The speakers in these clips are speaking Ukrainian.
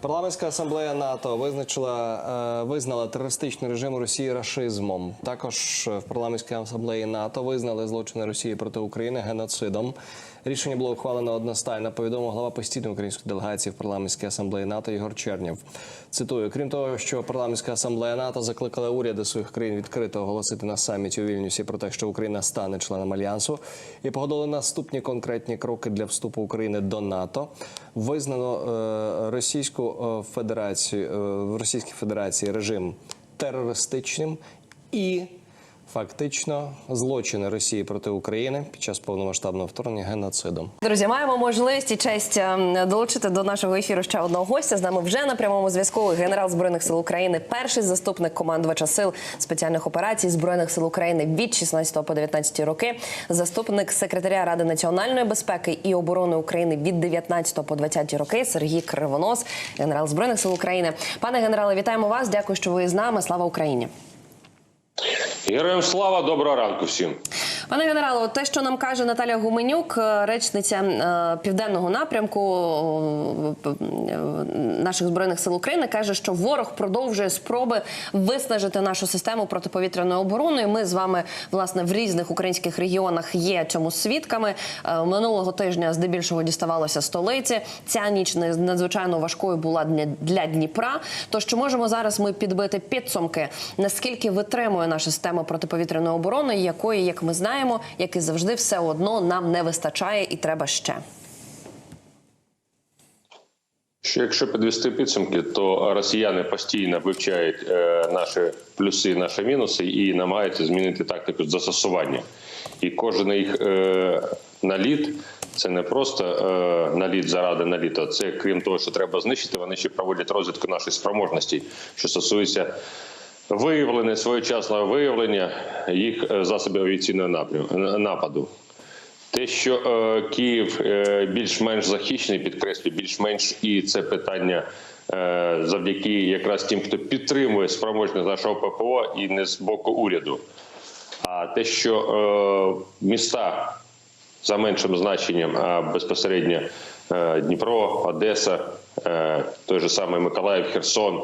Парламентська асамблея НАТО визначила е, визнала терористичний режим Росії рашизмом. Також в парламентській асамблеї НАТО визнали злочини Росії проти України геноцидом. Рішення було ухвалено одностайно. Повідомив глава постійної української делегації в парламентській асамблеї НАТО Ігор Чернєв. Цитую: крім того, що парламентська асамблея НАТО закликала уряди своїх країн відкрито оголосити на саміті у Вільнюсі про те, що Україна стане членом альянсу, і погодили наступні конкретні кроки для вступу України до НАТО. Визнано е, Російську е, Федерацію е, в Російській Федерації режим терористичним і фактично злочини Росії проти України під час повномасштабного вторгнення геноцидом. Друзі, маємо можливість і честь ем, долучити до нашого ефіру ще одного гостя. З нами вже на прямому зв'язку генерал збройних сил України, перший заступник командувача сил спеціальних операцій збройних сил України від 16 по 19 роки, заступник секретаря Ради національної безпеки і оборони України від 19 по 20 роки. Сергій Кривонос, генерал збройних сил України. Пане генерале, вітаємо вас. Дякую, що ви з нами. Слава Україні. Героям слава, доброго ранку всім. Пане генералу, те, що нам каже Наталя Гуменюк, е, речниця е, південного напрямку е, наших збройних сил України, каже, що ворог продовжує спроби виснажити нашу систему протиповітряної оборони. Ми з вами власне в різних українських регіонах є цьому свідками. Минулого тижня здебільшого діставалося столиці. Ця ніч надзвичайно важкою була для- Дніпра. Тож чи можемо зараз ми підбити підсумки, наскільки витримує наша система протиповітряної оборони, якої, як ми знаємо, як і завжди, все одно нам не вистачає і треба ще. Що якщо підвести підсумки, то росіяни постійно вивчають е, наші плюси, наші мінуси і намагаються змінити тактику застосування. І кожен їх е, наліт це не просто е, наліт заради наліту. Це крім того, що треба знищити, вони ще проводять розвідку наших спроможностей, що стосується виявлення своєчасного виявлення їх е, засобів авіаційного нападу. Те, що е, Київ е, більш-менш захищений, підкреслюю, більш-менш і це питання е, завдяки якраз тим, хто підтримує спроможність нашого ППО і не з боку уряду. А те, що е, міста за меншим значенням, а безпосередньо е, Дніпро, Одеса, е, той же самий Миколаїв, Херсон.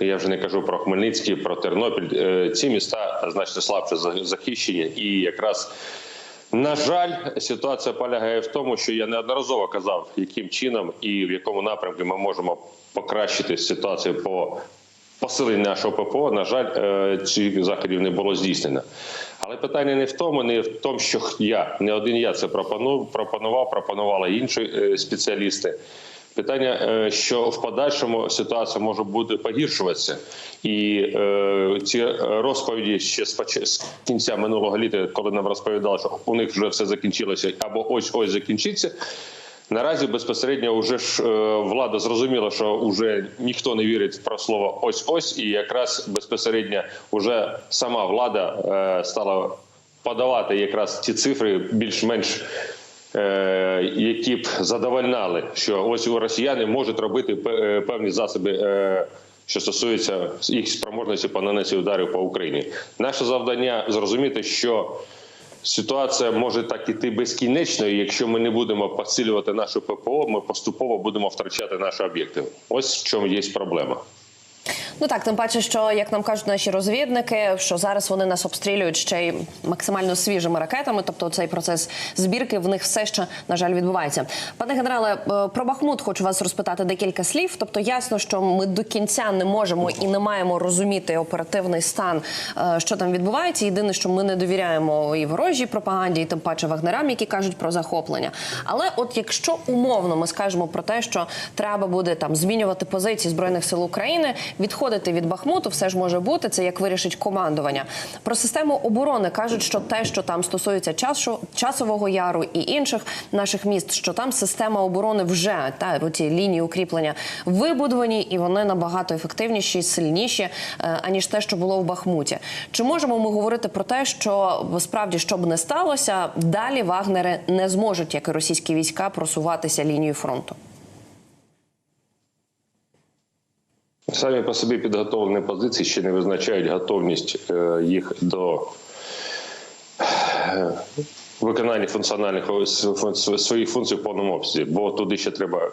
Я вже не кажу про Хмельницький, про Тернопіль. Е, Ці міста значно слабше за- захищені, і якраз на жаль, ситуація полягає в тому, що я неодноразово казав, яким чином і в якому напрямку ми можемо покращити ситуацію по посиленню нашого ППО. На жаль, е, цих заходів не було здійснено. Але питання не в тому, не в тому, що я не один я це пропонував, пропонував, пропонували інші е, спеціалісти. Питання, е, що в подальшому ситуація може буде погіршуватися, і е, ці розповіді ще з з кінця минулого літа, коли нам розповідали, що у них вже все закінчилося, або ось ось закінчиться. Наразі безпосередньо вже ж е, влада зрозуміла, що вже ніхто не вірить про слово ось ось, і якраз безпосередньо вже сама влада е, стала подавати якраз ті цифри більш-менш які б задовольняли, що ось у росіяни можуть робити е, певні засоби. е, Що стосується їх спроможності по нанесенню ударів по Україні, наше завдання зрозуміти, що ситуація може так іти безкінечно, і якщо ми не будемо посилювати нашу ППО, ми поступово будемо втрачати наші об'єкти. Ось в чому є проблема. Ну так, тим паче, що як нам кажуть наші розвідники, що зараз вони нас обстрілюють ще й максимально свіжими ракетами. Тобто цей процес збірки в них все ще на жаль відбувається. Пане генерале, е, про Бахмут хочу вас розпитати декілька слів. Тобто, ясно, що ми до кінця не можемо і не маємо розуміти оперативний стан, е, що там відбувається. Єдине, що ми не довіряємо і ворожій пропаганді, і тим паче вагнерам, які кажуть про захоплення. Але от якщо умовно ми скажемо про те, що треба буде там змінювати позиції збройних сил України, відходити від Бахмуту, все ж може бути. Це як вирішить командування. Про систему оборони кажуть, що те, що там стосується часу, часового яру і інших наших міст, що там система оборони вже та оті лінії укріплення вибудовані, і вони набагато ефективніші, сильніші е, аніж те, що було в Бахмуті. Чи можемо ми говорити про те, що справді що б не сталося, далі вагнери не зможуть, як і російські війська, просуватися лінією фронту? Самі по собі підготовлені позиції ще не визначають готовність е, їх до е, виконання функціональних своїх функцій в повному обсязі, бо туди ще треба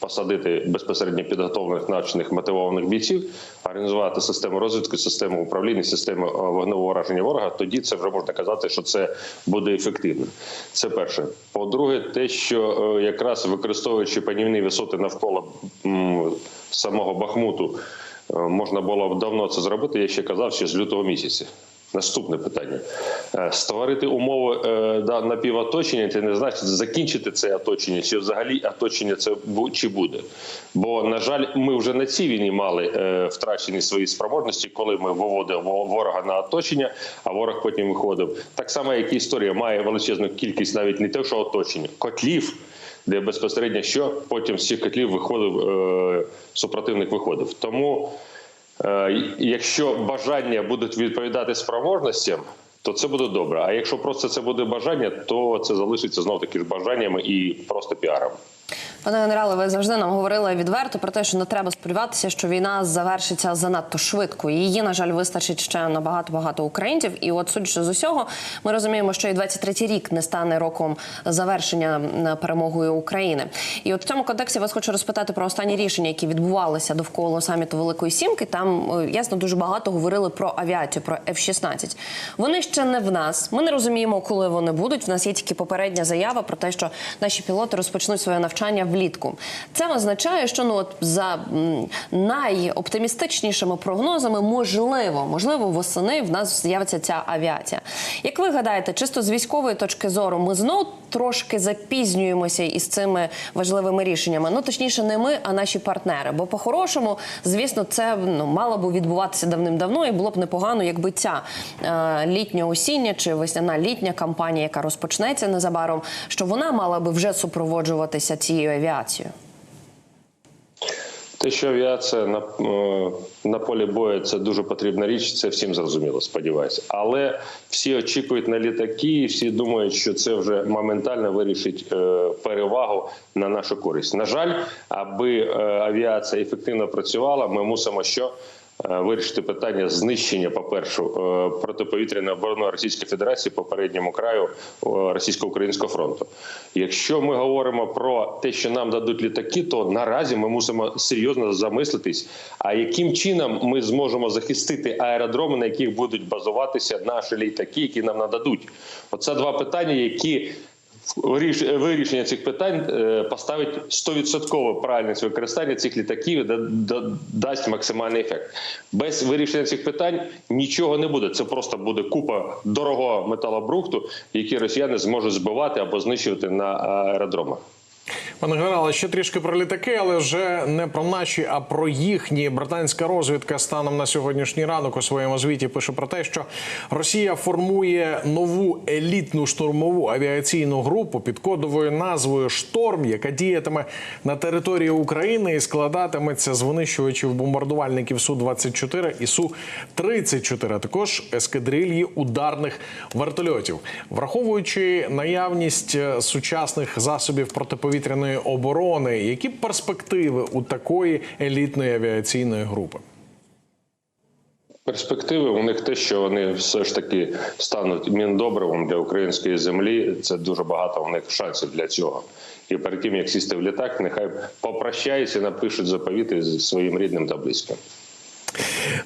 посадити безпосередньо підготовлених навчених мотивованих бійців, організувати систему розвитку, систему управління, систему е, вогневого враження ворога. Тоді це вже можна казати, що це буде ефективно. Це перше. По-друге, те, що якраз використовуючи панівні висоти навколо самого Бахмуту, е, можна було б давно це зробити. Я ще казав, ще з лютого місяця. Наступне питання: Е, створити умови е, да, напівоточення, це не значить закінчити це оточення, чи взагалі оточення це чи буде. Бо, на жаль, ми вже на цій війні мали втрачені свої спроможності, коли ми виводили ворога на оточення, а ворог потім виходив. Так само, як і історія має величезну кількість навіть не те, що оточення, котлів. Де безпосередньо що потім з цих котлів виходив е, супротивник виходив. Тому Е, Якщо бажання будуть відповідати спроможностям, то це буде добре. А якщо просто це буде бажання, то це залишиться знов таки ж бажаннями і просто піаром. Пане генерале, ви завжди нам говорили відверто про те, що не треба сподіватися, що війна завершиться занадто швидко. Її, на жаль, вистачить ще на багато багато українців. І от, судячи з усього, ми розуміємо, що і 23-й рік не стане роком завершення перемогою України. І от в цьому контексті вас хочу розпитати про останні рішення, які відбувалися довкола саміту Великої Сімки. Там е, ясно дуже багато говорили про авіацію, про F-16. Вони ще не в нас. Ми не розуміємо, коли вони будуть. В нас є тільки попередня заява про те, що наші пілоти розпочнуть своє навчання влітку. Це означає, що ну от за найоптимістичнішими прогнозами, можливо, можливо, восени в нас з'явиться ця авіація. Як ви гадаєте, чисто з військової точки зору, ми знов трошки запізнюємося із цими важливими рішеннями. Ну точніше, не ми, а наші партнери. Бо по-хорошому, звісно, це ну мало б відбуватися давним-давно, і було б непогано, якби ця е, літня осіння чи весняна-літня кампанія, яка розпочнеться незабаром, що вона мала би вже супроводжуватися цією авіацією. Те, що авіація на, е, на полі бою це дуже потрібна річ, це всім зрозуміло, сподіваюся. Але всі очікують на літаки, всі думають, що це вже моментально вирішить е, перевагу на нашу користь. На жаль, аби е, авіація ефективно працювала, ми мусимо що. Е, Вирішити питання знищення, по перше, протиповітряної оборони Російської Федерації по передньому краю е, російсько-українського фронту. Якщо ми говоримо про те, що нам дадуть літаки, то наразі ми мусимо серйозно замислитись, а яким чином ми зможемо захистити аеродроми, на яких будуть базуватися наші літаки, які нам нададуть. Оце два питання, які Вирішення цих питань е, поставить 100% правильність використання цих літаків дасть максимальний ефект. Без вирішення цих питань нічого не буде. Це просто буде купа дорогого металобрухту, який росіяни зможуть збивати або знищувати на аеродромах. Пане генерале, ще трішки про літаки, але вже не про наші, а про їхні. Британська розвідка станом на сьогоднішній ранок у своєму звіті пише про те, що Росія формує нову елітну штурмову авіаційну групу під кодовою назвою Шторм, яка діятиме на території України і складатиметься з винищувачів бомбардувальників су 24 і су 34 а також ескадрильї ударних вертольотів, враховуючи наявність е, сучасних засобів протиповітряної оборони, які перспективи у такої елітної авіаційної групи? Перспективи у них те, що вони все ж таки стануть міндобривом для української землі. Це дуже багато у них шансів для цього. І перед тим як сісти в літак, нехай попрощаються, напишуть заповіти зі своїм рідним та близьким.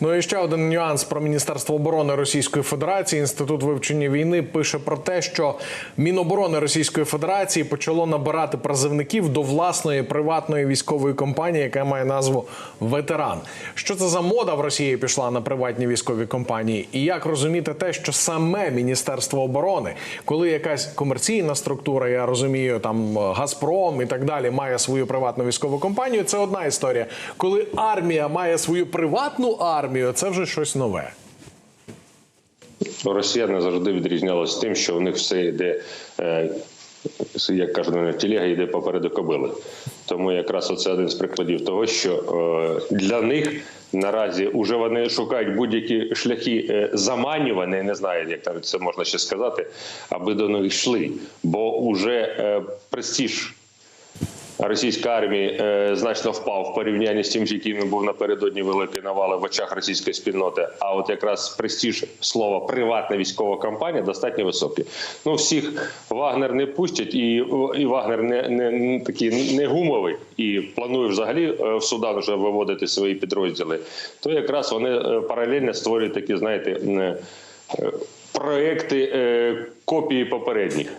Ну і ще один нюанс про Міністерство оборони Російської Федерації. Інститут вивчення війни пише про те, що Міноборони Російської Федерації почало набирати призовників до власної приватної військової компанії, яка має назву Ветеран. Що це за мода в Росії пішла на приватні військові компанії? І як розуміти те, що саме Міністерство оборони, коли якась комерційна структура, я розумію, там Газпром і так далі, має свою приватну військову компанію, це одна історія. Коли армія має свою приватну армію, це вже щось нове. Росіяни завжди відрізнялися тим, що у них все йде, е, як кажуть, вони, тілега йде попереду кобили. Тому якраз оце один з прикладів того, що е, для них наразі вже вони шукають будь-які шляхи е, заманювання, не знаю, як там це можна ще сказати, аби до них йшли. Бо вже престиж російської армії е, значно впав в порівнянні з тим, з яким він був напередодні великої навали в очах російської спільноти. А от якраз престиж слова приватна військова компанія достатньо високий. Ну всіх Вагнер не пустять, і, і Вагнер не, не, не такий не гумовий і планує взагалі е, в Судан вже виводити свої підрозділи. То якраз вони е, паралельно створюють такі, знаєте. Проекти копії попередніх.